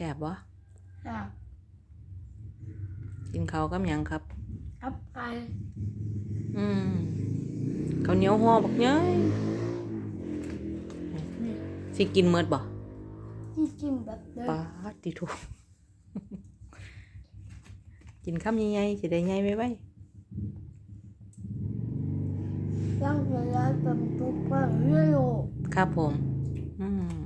ซ่บบ่ครับกินข้าวกับหยังครับ ครับไก่อืมข้าวเหนียวห่อบักเย้ยนี่สิกินเมิดบ่ที่จิ้มแบบเดิปามดติทุกินคำใหญ่ๆสิได้ใหญ่ไว้ไว้ยังจะย้ายเป็นตุ๊กตาเรื่อยๆครับผม อืม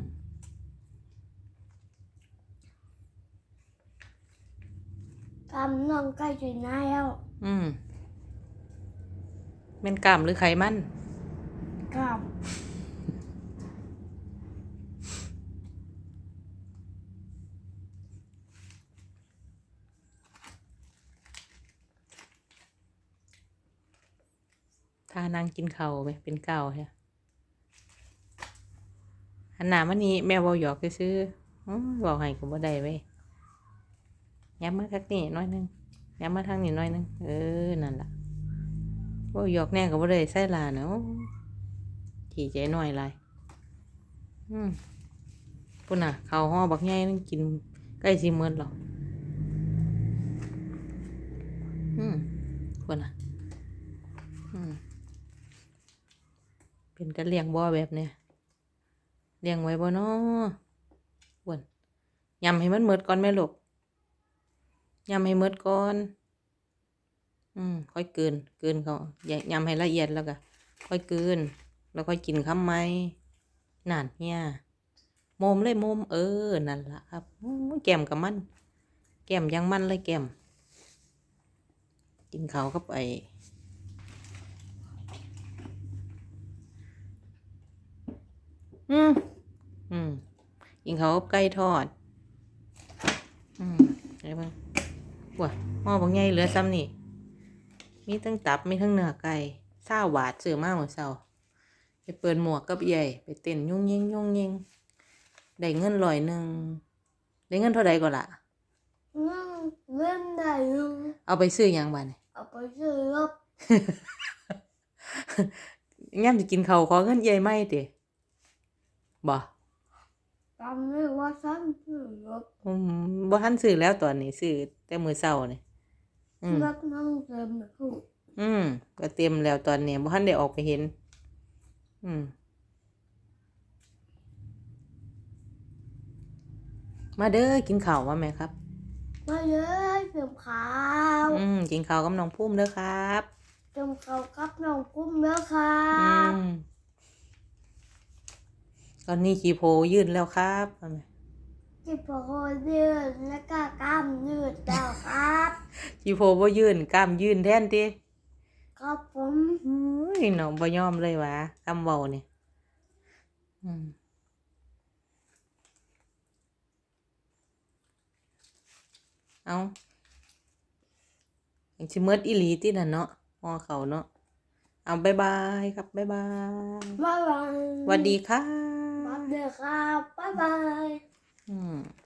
ทำน้องใกล้จะหน้าแล้วอืมเป็นกล้ามหรือไขมันครับทานางกินข้าวไปเป็นเก่าใช่หันหน้ามานี้แม่เวาหยอกซื้อๆอื้อบอกให้ก็บ่ได้เว้ ยย้ำมาทักนี่หน้อยนึงย้ำมาทางนี้หน้อยนึงเออนั่นล่ะเว่าหยอกแน่ก็บ่ได้ใส่ลาเนาะขี่ใจหน่อยไรอืมปุ่นน่ะข้าวห่อบักใหญ่นึงกินใกล้สิหมื้อหรอกอืมปุ่นน่ะอืมเป็นกันเลี้ยงบ่อแบบเนี้ยเลี้ยงไว้บ่เนาะอ้วนยำให้มันหมดก่อนแม่ลูก ยำให้หมดก่อน อืม ค่อยเกิน เกินเขายำให้ละเอียดแล้วก็ค่อยเกิน แล้วค่อยกินคำไหมนั่นเนี่ยมมเลยมมเออ นั่นล่ะครับแก้มกับมัน แก้มยังมันเลยแก้ม กินเขาวกับไออืมอืมกินเขาวกับไก่ทอด อืมอะไรบ้าง ว้าหม้อบางใหญ่เหลือซ้ำนี่ มีทั้งตับมีทั้งเนื้อไก่เศร้าบาทซื้อมาเมื่อเช้าไปเปิดหมวกกับใหญ่ไปเต้นยุ่งยิงยุ่งยิงได้เงินร้อยหนึ่งได้เงินเท่าใดก็ละนั่งเล่นได้ยังเอาไปซื้อหยังบ้านี่เอาไปซื้อรถย่ำจะกินเขาวขอเงินใหญ่ไหมเตะบ่ จำได้ว่าฉันซื้อรถอืมบ่ทันซื้อแล้วตอนนี้ซื้อแต่มื้อเช้านี่อืมรถนั่งเต็มเลยพูดอืมก็เต็มแล้วตอนนี้บ่ทันได้ออกไปเห็น อืม มาเด้อกินข้าวมาแม่ครับ มาเลยเต็มขาวอืมกินข้าวกับน้องพุ่มเด้อครับ เต็มขาวกับน้องกุ้มแล้วครัอืบ ม ตอนนี้ขี้โพยื่นแล้วครับว่าแม่ที่พอยืดและก็กล้ามยืดแล้วครับขี้โพบ่ยื่นกล้ามยื่นแทนติครับผมอุ้ยน้องบ่ยอมเลยหวะคำเว้านี่อืมเอาอย่างสิเมิดอีหลีตินั่นเนาะฮอเขาเนาะเอาบ๊ายบายครับบ๊ายบายบ๊ายบายสวัสดีครั สวับ